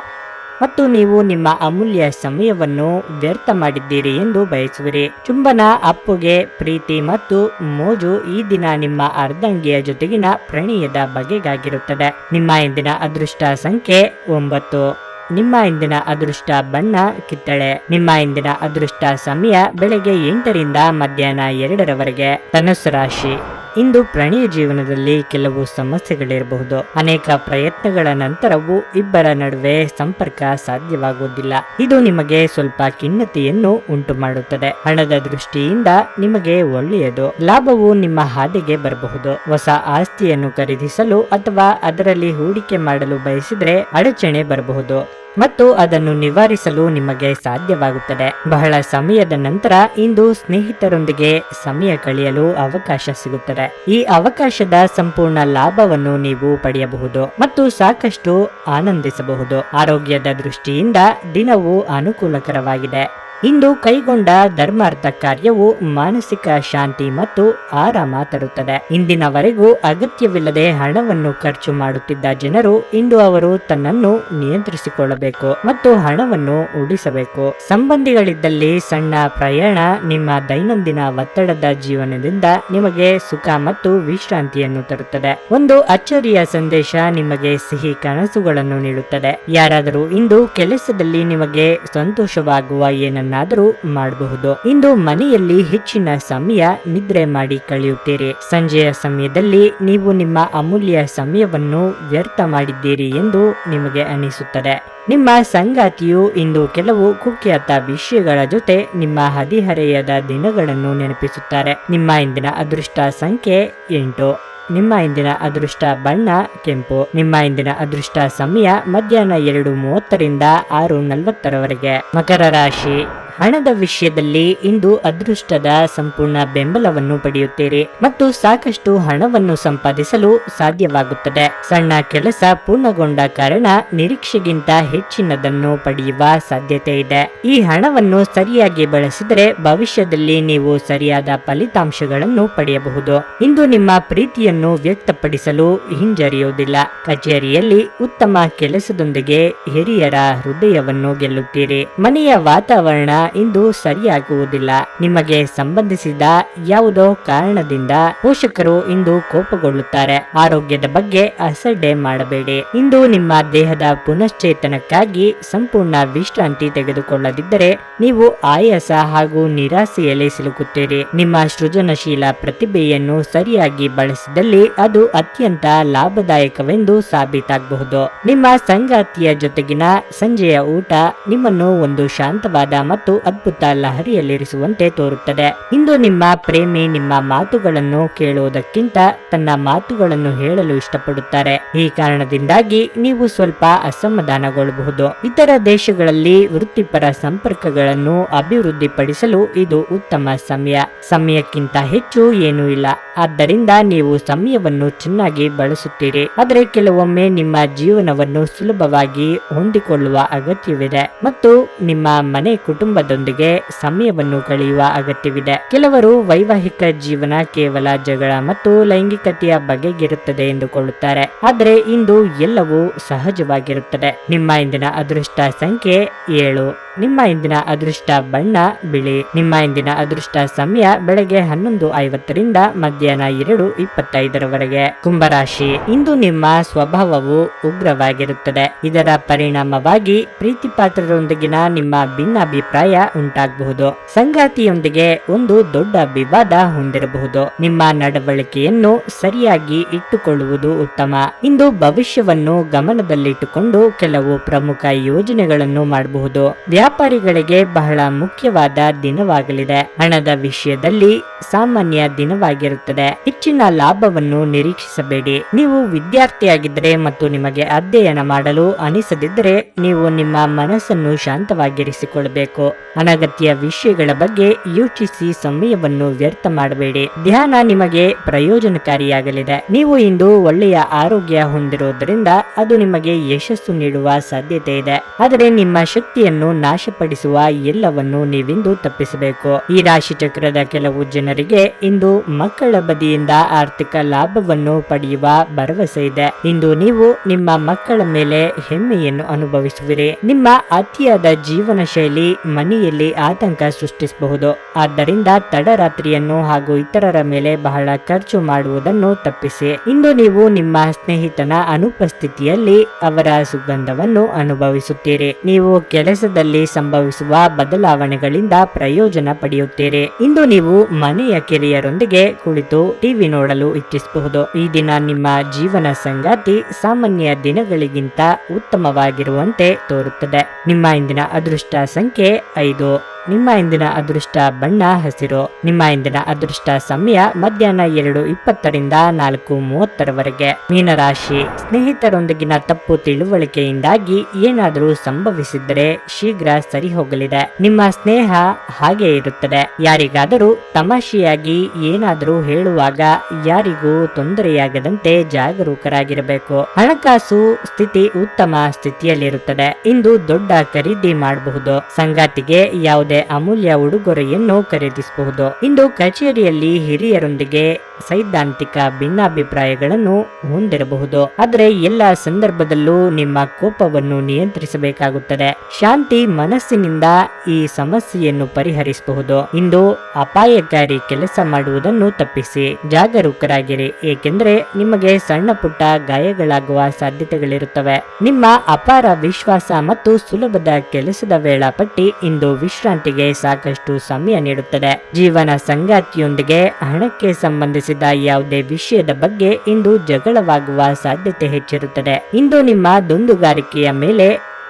ಮತ್ತು ನೀವು ನಿಮ್ಮ ಅಮೂಲ್ಯ ಸಮಯವನ್ನು ವ್ಯರ್ಥ ಮಾಡಿದ್ದೀರಿ ಎಂದು ಬಯಸುವಿರಿ. ಚುಂಬನ, ಅಪ್ಪುಗೆ, ಪ್ರೀತಿ ಮತ್ತು ಮೋಜು ಈ ದಿನ ನಿಮ್ಮ ಅರ್ಧಂಗಿಯ ಜೊತೆಗಿನ ಪ್ರಣಯದ ಬಗೆಗಾಗಿರುತ್ತದೆ. ನಿಮ್ಮ ಇಂದಿನ ಅದೃಷ್ಟ ಸಂಖ್ಯೆ ಒಂಬತ್ತು. ನಿಮ್ಮ ಇಂದಿನ ಅದೃಷ್ಟ ಬಣ್ಣ ಕಿತ್ತಳೆ. ನಿಮ್ಮ ಇಂದಿನ ಅದೃಷ್ಟ ಸಮಯ ಬೆಳಗ್ಗೆ ಎಂಟರಿಂದ ಮಧ್ಯಾಹ್ನ ಎರಡರವರೆಗೆ. ಧನುಸು ರಾಶಿ. ಇಂದು ಪ್ರಣಯ ಜೀವನದಲ್ಲಿ ಕೆಲವು ಸಮಸ್ಯೆಗಳಿರಬಹುದು. ಅನೇಕ ಪ್ರಯತ್ನಗಳ ನಂತರವೂ ಇಬ್ಬರ ನಡುವೆ ಸಂಪರ್ಕ ಸಾಧ್ಯವಾಗುವುದಿಲ್ಲ. ಇದು ನಿಮಗೆ ಸ್ವಲ್ಪ ಖಿನ್ನತೆಯನ್ನು ಉಂಟು ಮಾಡುತ್ತದೆ ಹಣದ ದೃಷ್ಟಿಯಿಂದ ನಿಮಗೆ ಒಳ್ಳೆಯದು. ಲಾಭವು ನಿಮ್ಮ ಹಾದಿಗೆ ಬರಬಹುದು. ಹೊಸ ಆಸ್ತಿಯನ್ನು ಖರೀದಿಸಲು ಅಥವಾ ಅದರಲ್ಲಿ ಹೂಡಿಕೆ ಮಾಡಲು ಬಯಸಿದರೆ ಅಡಚಣೆ ಬರಬಹುದು. ಮತ್ತು ಅದನ್ನು ನಿವಾರಿಸಲು ನಿಮಗೆ ಸಾಧ್ಯವಾಗುತ್ತದೆ. ಬಹಳ ಸಮಯದ ನಂತರ ಇಂದು ಸ್ನೇಹಿತರೊಂದಿಗೆ ಸಮಯ ಕಳೆಯಲು ಅವಕಾಶ ಸಿಗುತ್ತದೆ. ಈ ಅವಕಾಶದ ಸಂಪೂರ್ಣ ಲಾಭವನ್ನು ನೀವು ಪಡೆಯಬಹುದು ಮತ್ತು ಸಾಕಷ್ಟು ಆನಂದಿಸಬಹುದು. ಆರೋಗ್ಯದ ದೃಷ್ಟಿಯಿಂದ ದಿನವು ಅನುಕೂಲಕರವಾಗಿದೆ. ಇಂದು ಕೈಗೊಂಡ ಧರ್ಮಾರ್ಥ ಕಾರ್ಯವು ಮಾನಸಿಕ ಶಾಂತಿ ಮತ್ತು ಆರಾಮ ತರುತ್ತದೆ. ಇಂದಿನವರೆಗೂ ಅಗತ್ಯವಿಲ್ಲದೆ ಹಣವನ್ನು ಖರ್ಚು ಮಾಡುತ್ತಿದ್ದ ಜನರು ಇಂದು ಅವರು ತನ್ನನ್ನು ನಿಯಂತ್ರಿಸಿಕೊಳ್ಳಬೇಕು ಮತ್ತು ಹಣವನ್ನು ಉಳಿಸಬೇಕು. ಸಂಬಂಧಿಗಳಿದ್ದಲ್ಲಿ ಸಣ್ಣ ಪ್ರಯಾಣ ನಿಮ್ಮ ದೈನಂದಿನ ಒತ್ತಡದ ಜೀವನದಿಂದ ನಿಮಗೆ ಸುಖ ಮತ್ತು ವಿಶ್ರಾಂತಿಯನ್ನು ತರುತ್ತದೆ. ಒಂದು ಅಚ್ಚರಿಯ ಸಂದೇಶ ನಿಮಗೆ ಸಿಹಿ ಕನಸುಗಳನ್ನು ನೀಡುತ್ತದೆ. ಯಾರಾದರೂ ಇಂದು ಕೆಲಸದಲ್ಲಿ ನಿಮಗೆ ಸಂತೋಷವಾಗುವ ಏನನ್ನಾದರೂ ಮಾಡಬಹುದು. ಇಂದು ಮನೆಯಲ್ಲಿ ಹೆಚ್ಚಿನ ಸಮಯ ನಿದ್ರೆ ಮಾಡಿ ಕಳೆಯುತ್ತೀರಿ. ಸಂಜೆಯ ಸಮಯದಲ್ಲಿ ನೀವು ನಿಮ್ಮ ಅಮೂಲ್ಯ ಸಮಯವನ್ನು ವ್ಯರ್ಥ ಮಾಡಿದ್ದೀರಿ ಎಂದು ನಿಮಗೆ ಅನಿಸುತ್ತದೆ. ನಿಮ್ಮ ಸಂಗಾತಿಯು ಇಂದು ಕೆಲವು ಕುಖ್ಯಾತ ವಿಷಯಗಳ ಜೊತೆ ನಿಮ್ಮ ಹದಿಹರೆಯದ ದಿನಗಳನ್ನು ನೆನಪಿಸುತ್ತಾರೆ. ನಿಮ್ಮ ಇಂದಿನ ಅದೃಷ್ಟ ಸಂಖ್ಯೆ ಎಂಟು. ನಿಮ್ಮ ಇಂದಿನ ಅದೃಷ್ಟ ಬಣ್ಣ, ಕೆಂಪು. ನಿಮ್ಮ ಇಂದಿನ ಅದೃಷ್ಟ ಸಮಯ ಮಧ್ಯಾಹ್ನ ಎರಡು ಮೂವತ್ತರಿಂದ ಆರು ನಲವತ್ತರವರೆಗೆ. ಮಕರ ರಾಶಿ. ಹಣದ ವಿಷಯದಲ್ಲಿ ಇಂದು ಅದೃಷ್ಟದ ಸಂಪೂರ್ಣ ಬೆಂಬಲವನ್ನು ಪಡೆಯುತ್ತೀರಿ ಮತ್ತು ಸಾಕಷ್ಟು ಹಣವನ್ನು ಸಂಪಾದಿಸಲು ಸಾಧ್ಯವಾಗುತ್ತದೆ. ಸಣ್ಣ ಕೆಲಸ ಪೂರ್ಣಗೊಂಡ ಕಾರಣ ನಿರೀಕ್ಷೆಗಿಂತ ಹೆಚ್ಚಿನದನ್ನು ಪಡೆಯುವ ಸಾಧ್ಯತೆ ಇದೆ. ಈ ಹಣವನ್ನು ಸರಿಯಾಗಿ ಬಳಸಿದರೆ ಭವಿಷ್ಯದಲ್ಲಿ ನೀವು ಸರಿಯಾದ ಫಲಿತಾಂಶಗಳನ್ನು ಪಡೆಯಬಹುದು. ಇಂದು ನಿಮ್ಮ ಪ್ರೀತಿಯನ್ನು ವ್ಯಕ್ತಪಡಿಸಲು ಹಿಂಜರಿಯುವುದಿಲ್ಲ. ಕಚೇರಿಯಲ್ಲಿ ಉತ್ತಮ ಕೆಲಸದೊಂದಿಗೆ ಹಿರಿಯರ ಹೃದಯವನ್ನು ಗೆಲ್ಲುತ್ತೀರಿ. ಮನೆಯ ವಾತಾವರಣ ಇಂದು ಸರಿಯಾಗುವುದಿಲ್ಲ. ನಿಮಗೆ ಸಂಬಂಧಿಸಿದ ಯಾವುದೋ ಕಾರಣದಿಂದ ಪೋಷಕರು ಇಂದು ಕೋಪಗೊಳ್ಳುತ್ತಾರೆ. ಆರೋಗ್ಯದ ಬಗ್ಗೆ ಅಸಡ್ಡೆ ಮಾಡಬೇಡಿ. ಇಂದು ನಿಮ್ಮ ದೇಹದ ಪುನಶ್ಚೇತನಕ್ಕಾಗಿ ಸಂಪೂರ್ಣ ವಿಶ್ರಾಂತಿ ತೆಗೆದುಕೊಳ್ಳದಿದ್ದರೆ ನೀವು ಆಯಾಸ ಹಾಗೂ ನಿರಾಸೆಯಲ್ಲಿ ಸಿಲುಕುತ್ತೀರಿ. ನಿಮ್ಮ ಸೃಜನಶೀಲ ಪ್ರತಿಭೆಯನ್ನು ಸರಿಯಾಗಿ ಬಳಸಿದಲ್ಲಿ ಅದು ಅತ್ಯಂತ ಲಾಭದಾಯಕವೆಂದು ಸಾಬೀತಾಗಬಹುದು. ನಿಮ್ಮ ಸಂಗಾತಿಯ ಜೊತೆಗಿನ ಸಂಜೆಯ ಊಟ ನಿಮ್ಮನ್ನು ಒಂದು ಶಾಂತವಾದ ಮತ್ತು ಅದ್ಭುತ ಲಹರಿಯಲ್ಲಿರಿಸುವಂತೆ ತೋರುತ್ತದೆ. ಇಂದು ನಿಮ್ಮ ಪ್ರೇಮಿ ನಿಮ್ಮ ಮಾತುಗಳನ್ನು ಕೇಳುವುದಕ್ಕಿಂತ ತನ್ನ ಮಾತುಗಳನ್ನು ಹೇಳಲು ಇಷ್ಟಪಡುತ್ತಾರೆ. ಈ ಕಾರಣದಿಂದಾಗಿ ನೀವು ಸ್ವಲ್ಪ ಅಸಮಾಧಾನಗೊಳ್ಳಬಹುದು. ಇತರ ದೇಶಗಳಲ್ಲಿ ವೃತ್ತಿಪರ ಸಂಪರ್ಕಗಳನ್ನು ಅಭಿವೃದ್ಧಿಪಡಿಸಲು ಇದು ಉತ್ತಮ ಸಮಯ. ಸಮಯಕ್ಕಿಂತ ಹೆಚ್ಚು ಏನೂ ಇಲ್ಲ. ಆದ್ದರಿಂದ ನೀವು ಸಮಯವನ್ನು ಚೆನ್ನಾಗಿ ಬಳಸುತ್ತೀರಿ. ಆದರೆ ಕೆಲವೊಮ್ಮೆ ನಿಮ್ಮ ಜೀವನವನ್ನು ಸುಲಭವಾಗಿ ಹೊಂದಿಕೊಳ್ಳುವ ಅಗತ್ಯವಿದೆ ಮತ್ತು ನಿಮ್ಮ ಮನೆ ಕುಟುಂಬದೊಂದಿಗೆ ಸಮಯವನ್ನು ಕಳೆಯುವ ಅಗತ್ಯವಿದೆ. ಕೆಲವರು ವೈವಾಹಿಕ ಜೀವನ ಕೇವಲ ಜಗಳ ಮತ್ತು ಲೈಂಗಿಕತೆಯ ಬಗೆಗಿರುತ್ತದೆ ಎಂದುಕೊಳ್ಳುತ್ತಾರೆ. ಆದರೆ ಇಂದು ಎಲ್ಲವೂ ಸಹಜವಾಗಿರುತ್ತದೆ. ನಿಮ್ಮ ಇಂದಿನ ಅದೃಷ್ಟ ಸಂಖ್ಯೆ ಏಳು. ನಿಮ್ಮ ಇಂದಿನ ಅದೃಷ್ಟ ಬಣ್ಣ, ಬಿಳಿ. ನಿಮ್ಮ ಇಂದಿನ ಅದೃಷ್ಟ ಸಮಯ ಬೆಳಗ್ಗೆ ಹನ್ನೊಂದು ಐವತ್ತರಿಂದ ಮಧ್ಯಾಹ್ನ ಎರಡು ಇಪ್ಪತ್ತೈದರವರೆಗೆ. ಕುಂಭರಾಶಿ. ಇಂದು ನಿಮ್ಮ ಸ್ವಭಾವವು ಉಗ್ರವಾಗಿರುತ್ತದೆ. ಇದರ ಪರಿಣಾಮವಾಗಿ ಪ್ರೀತಿ ಪಾತ್ರರೊಂದಿಗಿನ ನಿಮ್ಮ ಭಿನ್ನಾಭಿಪ್ರಾಯ ಉಂಟಾಗಬಹುದು. ಸಂಗಾತಿಯೊಂದಿಗೆ ಒಂದು ದೊಡ್ಡ ವಿವಾದ ಹೊಂದಿರಬಹುದು. ನಿಮ್ಮ ನಡವಳಿಕೆಯನ್ನು ಸರಿಯಾಗಿ ಇಟ್ಟುಕೊಳ್ಳುವುದು ಉತ್ತಮ. ಇಂದು ಭವಿಷ್ಯವನ್ನು ಗಮನದಲ್ಲಿಟ್ಟುಕೊಂಡು ಕೆಲವು ಪ್ರಮುಖ ಯೋಜನೆಗಳನ್ನು ಮಾಡಬಹುದು. ವ್ಯಾಪಾರಿಗಳಿಗೆ ಬಹಳ ಮುಖ್ಯವಾದ ದಿನವಾಗಲಿದೆ. ಹಣದ ವಿಷಯದಲ್ಲಿ ಸಾಮಾನ್ಯ ದಿನವಾಗಿರುತ್ತದೆ. ಹೆಚ್ಚಿನ ಲಾಭವನ್ನು ನಿರೀಕ್ಷಿಸಬೇಡಿ. ನೀವು ವಿದ್ಯಾರ್ಥಿಯಾಗಿದ್ದರೆ ಮತ್ತು ನಿಮಗೆ ಅಧ್ಯಯನ ಮಾಡಲು ಅನಿಸದಿದ್ದರೆ ನೀವು ನಿಮ್ಮ ಮನಸ್ಸನ್ನು ಶಾಂತವಾಗಿರಿಸಿಕೊಳ್ಳಬೇಕು. ಅನಗತ್ಯ ವಿಷಯಗಳ ಬಗ್ಗೆ ಯೋಚಿಸಿ ಸಮಯವನ್ನು ವ್ಯರ್ಥ ಮಾಡಬೇಡಿ. ಧ್ಯಾನ ನಿಮಗೆ ಪ್ರಯೋಜನಕಾರಿಯಾಗಲಿದೆ. ನೀವು ಇಂದು ಒಳ್ಳೆಯ ಆರೋಗ್ಯ ಹೊಂದಿರುವುದರಿಂದ ಅದು ನಿಮಗೆ ಯಶಸ್ಸು ನೀಡುವ ಸಾಧ್ಯತೆ ಇದೆ. ಆದರೆ ನಿಮ್ಮ ಶಕ್ತಿಯನ್ನು ನಾಶಪಡಿಸುವ ಎಲ್ಲವನ್ನು ನೀವಿಂದು ತಪ್ಪಿಸಬೇಕು. ಈ ರಾಶಿ ಚಕ್ರದ ಕೆಲವು ಜನರಿಗೆ ಇಂದು ಮಕ್ಕಳ ಬದಿಯಿಂದ ಆರ್ಥಿಕ ಲಾಭವನ್ನು ಪಡೆಯುವ ಭರವಸೆ ಇದೆ. ಇಂದು ನೀವು ನಿಮ್ಮ ಮಕ್ಕಳ ಮೇಲೆ ಹೆಮ್ಮೆಯನ್ನು ಅನುಭವಿಸುವಿರಿ. ನಿಮ್ಮ ಅತಿಯಾದ ಜೀವನ ಶೈಲಿ ಮನೆಯಲ್ಲಿ ಆತಂಕ ಸೃಷ್ಟಿಸಬಹುದು. ಆದ್ದರಿಂದ ತಡರಾತ್ರಿಯನ್ನು ಹಾಗೂ ಇತರರ ಮೇಲೆ ಬಹಳ ಖರ್ಚು ಮಾಡುವುದನ್ನು ತಪ್ಪಿಸಿ. ಇಂದು ನೀವು ನಿಮ್ಮ ಸ್ನೇಹಿತನ ಅನುಪಸ್ಥಿತಿಯಲ್ಲಿ ಅವರ ಸುಗಂಧವನ್ನು ಅನುಭವಿಸುತ್ತೀರಿ. ನೀವು ಕೆಲಸದಲ್ಲಿ ಸಂಭವಿಸುವ ಬದಲಾವಣೆಗಳಿಂದ ಪ್ರಯೋಜನ ಪಡೆಯುತ್ತೀರಿ. ಇಂದು ನೀವು ಮನೆಯ ಕಿರಿಯರೊಂದಿಗೆ ಕುಳಿತು ಟಿವಿ ನೋಡಲು ಇಚ್ಛಿಸಬಹುದು. ಈ ದಿನ ನಿಮ್ಮ ಜೀವನ ಸಂಗಾತಿ ಸಾಮಾನ್ಯ ದಿನಗಳಿಗಿಂತ ಉತ್ತಮವಾಗಿರುವಂತೆ ತೋರುತ್ತದೆ. ನಿಮ್ಮ ಇಂದಿನ ಅದೃಷ್ಟ ಸಂಖ್ಯೆ ಐದು. ನಿಮ್ಮ ಇಂದಿನ ಅದೃಷ್ಟ ಬಣ್ಣ ಹಸಿರು. ನಿಮ್ಮ ಇಂದಿನ ಅದೃಷ್ಟ ಸಮಯ ಮಧ್ಯಾಹ್ನ ಎರಡು ಇಪ್ಪತ್ತರಿಂದ ನಾಲ್ಕು ಮೂವತ್ತರವರೆಗೆ. ಮೀನರಾಶಿ ಸ್ನೇಹಿತರೊಂದಿಗಿನ ತಪ್ಪು ತಿಳುವಳಿಕೆಯಿಂದಾಗಿ ಏನಾದರೂ ಸಂಭವಿಸಿದರೆ ಶೀಘ್ರ ಸರಿ ಹೋಗಲಿದೆ. ನಿಮ್ಮ ಸ್ನೇಹ ಹಾಗೆ ಇರುತ್ತದೆ. ಯಾರಿಗಾದರೂ ತಮಾಷೆಯಾಗಿ ಏನಾದರೂ ಹೇಳುವಾಗ ಯಾರಿಗೂ ತೊಂದರೆಯಾಗದಂತೆ ಜಾಗರೂಕರಾಗಿರಬೇಕು. ಹಣಕಾಸು ಸ್ಥಿತಿ ಉತ್ತಮ ಸ್ಥಿತಿಯಲ್ಲಿರುತ್ತದೆ. ಇಂದು ದೊಡ್ಡ ಖರೀದಿ ಮಾಡಬಹುದು. ಸಂಗಾತಿಗೆ ಯಾವುದೇ ಅಮೂಲ್ಯ ಉಡುಗೊರೆಯನ್ನು ಖರೀದಿಸಬಹುದು. ಇಂದು ಕಚೇರಿಯಲ್ಲಿ ಹಿರಿಯರೊಂದಿಗೆ ಸೈದ್ಧಾಂತಿಕ ಭಿನ್ನಾಭಿಪ್ರಾಯಗಳನ್ನು ಹೊಂದಿರಬಹುದು. ಆದರೆ ಎಲ್ಲ ಸಂದರ್ಭದಲ್ಲೂ ನಿಮ್ಮ ಕೋಪವನ್ನು ನಿಯಂತ್ರಿಸಬೇಕಾಗುತ್ತದೆ. ಶಾಂತಿ ಮನಸ್ಸಿನಿಂದ ಈ ಸಮಸ್ಯೆಯನ್ನು ಪರಿಹರಿಸಬಹುದು. ಇಂದು ಅಪಾಯಕಾರಿ ಕೆಲಸ ಮಾಡುವುದನ್ನು ತಪ್ಪಿಸಿ. ಜಾಗರೂಕರಾಗಿರಿ, ಏಕೆಂದರೆ ನಿಮಗೆ ಸಣ್ಣ ಪುಟ್ಟ ಗಾಯಗಳಾಗುವ ಸಾಧ್ಯತೆಗಳಿರುತ್ತವೆ. ನಿಮ್ಮ ಅಪಾರ ವಿಶ್ವಾಸ ಮತ್ತು ಸುಲಭದ ಕೆಲಸದ ವೇಳಾಪಟ್ಟಿ ಇಂದು ವಿಶ್ರಾಂತಿಗೆ ಸಾಕಷ್ಟು ಸಮಯ ನೀಡುತ್ತದೆ. ಜೀವನ ಸಂಗಾತಿಯೊಂದಿಗೆ ಹಣಕ್ಕೆ ಸಂಬಂಧಿಸಿದ ಯಾವುದೇ ವಿಷಯದ ಬಗ್ಗೆ ಇಂದು ಜಗಳವಾಗುವ ಸಾಧ್ಯತೆ ಹೆಚ್ಚಿರುತ್ತದೆ. ಇಂದು ನಿಮ್ಮ ದುಂದುಗಾರಿಕೆಯ ಮೇಲೆ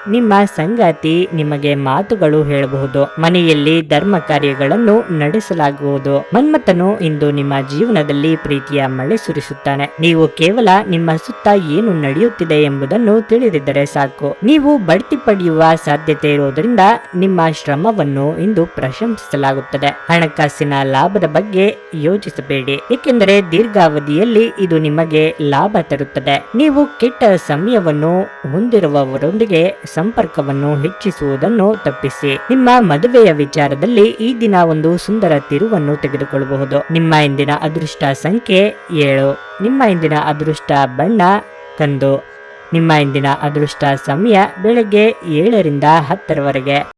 ನಿಮ್ಮ ಸಂಗಾತಿ ನಿಮಗೆ ಮಾತುಗಳು ಹೇಳಬಹುದು. ಮನೆಯಲ್ಲಿ ಧರ್ಮ ಕಾರ್ಯಗಳನ್ನು ನಡೆಸಲಾಗುವುದು. ಮನ್ಮಥನು ಇಂದು ನಿಮ್ಮ ಜೀವನದಲ್ಲಿ ಪ್ರೀತಿಯ ಮಳೆ ಸುರಿಸುತ್ತಾನೆ. ನೀವು ಕೇವಲ ನಿಮ್ಮ ಸುತ್ತ ಏನು ನಡೆಯುತ್ತಿದೆ ಎಂಬುದನ್ನು ತಿಳಿದಿದ್ದರೆ ಸಾಕು. ನೀವು ಬಡ್ತಿ ಪಡೆಯುವ ಸಾಧ್ಯತೆ ಇರುವುದರಿಂದ ನಿಮ್ಮ ಶ್ರಮವನ್ನು ಇಂದು ಪ್ರಶಂಸಿಸಲಾಗುತ್ತದೆ. ಹಣಕಾಸಿನ ಲಾಭದ ಬಗ್ಗೆ ಯೋಚಿಸಬೇಡಿ. ಏಕೆಂದರೆ ದೀರ್ಘಾವಧಿಯಲ್ಲಿ ಇದು ನಿಮಗೆ ಲಾಭ ತರುತ್ತದೆ. ನೀವು ಕೆಟ್ಟ ಸಮಯವನ್ನು ಹೊಂದಿರುವವರೊಂದಿಗೆ ಸಂಪರ್ಕವನ್ನು ಹೆಚ್ಚಿಸುವುದನ್ನು ತಪ್ಪಿಸಿ. ನಿಮ್ಮ ಮದುವೆಯ ವಿಚಾರದಲ್ಲಿ ಈ ದಿನ ಒಂದು ಸುಂದರ ತಿರುವನ್ನು ತೆಗೆದುಕೊಳ್ಳಬಹುದು. ನಿಮ್ಮ ಇಂದಿನ ಅದೃಷ್ಟ ಸಂಖ್ಯೆ ಏಳು. ನಿಮ್ಮ ಇಂದಿನ ಅದೃಷ್ಟ ಬಣ್ಣ ಕಂದು. ನಿಮ್ಮ ಇಂದಿನ ಅದೃಷ್ಟ ಸಮಯ ಬೆಳಗ್ಗೆ ಏಳರಿಂದ ಹತ್ತರವರೆಗೆ.